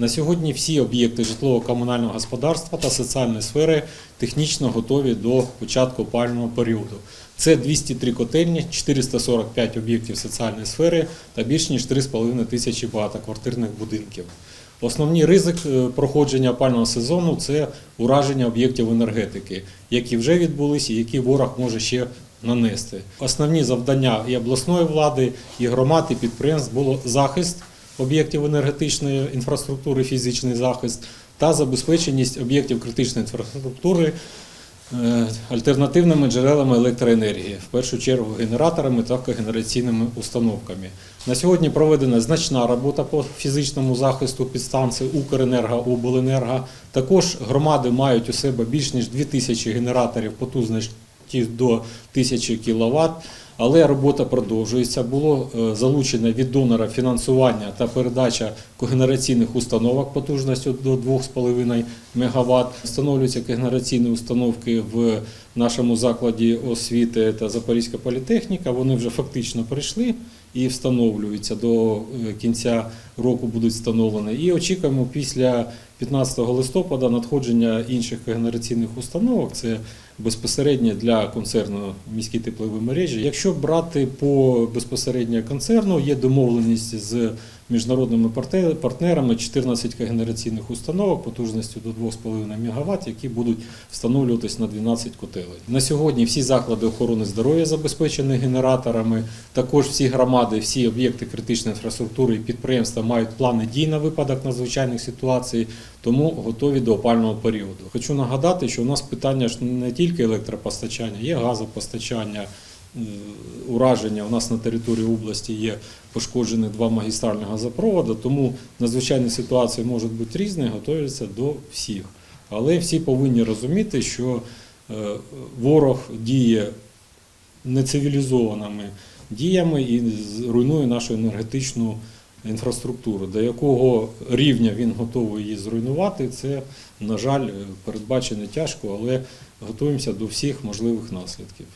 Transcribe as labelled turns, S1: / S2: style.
S1: На сьогодні всі об'єкти житлово-комунального господарства та соціальної сфери технічно готові до початку опалювального періоду. Це 203 котельні, 445 об'єктів соціальної сфери та більш ніж 3,5 тисячі багатоквартирних будинків. Основний ризик е, проходження опального сезону це ураження об'єктів енергетики, які вже відбулися і які ворог може ще нанести. Основні завдання і обласної влади, і громад, і підприємств було захист об'єктів енергетичної інфраструктури, фізичний захист та забезпеченість об'єктів критичної інфраструктури е, альтернативними джерелами електроенергії, в першу чергу генераторами та когенераційними установками. На сьогодні проведена значна робота по фізичному захисту підстанцій Укренерго, Обленерго. Також громади мають у себе більш ніж 2000 генераторів потужності до 1000 кВт. Але робота продовжується. Було залучене залучено від донора фінансування та передача когенераційних установок потужністю до 2,5 МВт. Встановлюються когенераційні установки в нашому закладі освіти та Запорізька політехніка. Вони вже фактично прийшли і встановлюються до е, кінця року будуть встановлені. І очікуємо після 15 листопада надходження інших генераційних установок. Це безпосередньо для концерну міські теплові мережі. Якщо брати по безпосередньо концерну, є домовленість з міжнародними партнерами 14 когенераційних установок потужністю до 2,5 МВт, які будуть встановлюватись на 12 котелень. На сьогодні всі заклади охорони здоров'я забезпечені генераторами. Також всі громади, всі об'єкти критичної інфраструктури і підприємства мають плани дій на випадок надзвичайних ситуацій, тому готові до опального періоду. Хочу нагадати, що у нас питання ж не тільки електропостачання, є газопостачання. Е, Ураження у нас на території області є пошкоджені два магістральних газопроводи, тому надзвичайні ситуації можуть бути різні, готуються до всіх. Але всі повинні розуміти, що е, ворог діє нецивілізованими діями і руйнує нашу енергетичну інфраструктуру. До якого рівня він готовий її зруйнувати, це, на жаль, передбачено тяжко, але готуємося до всіх можливих наслідків.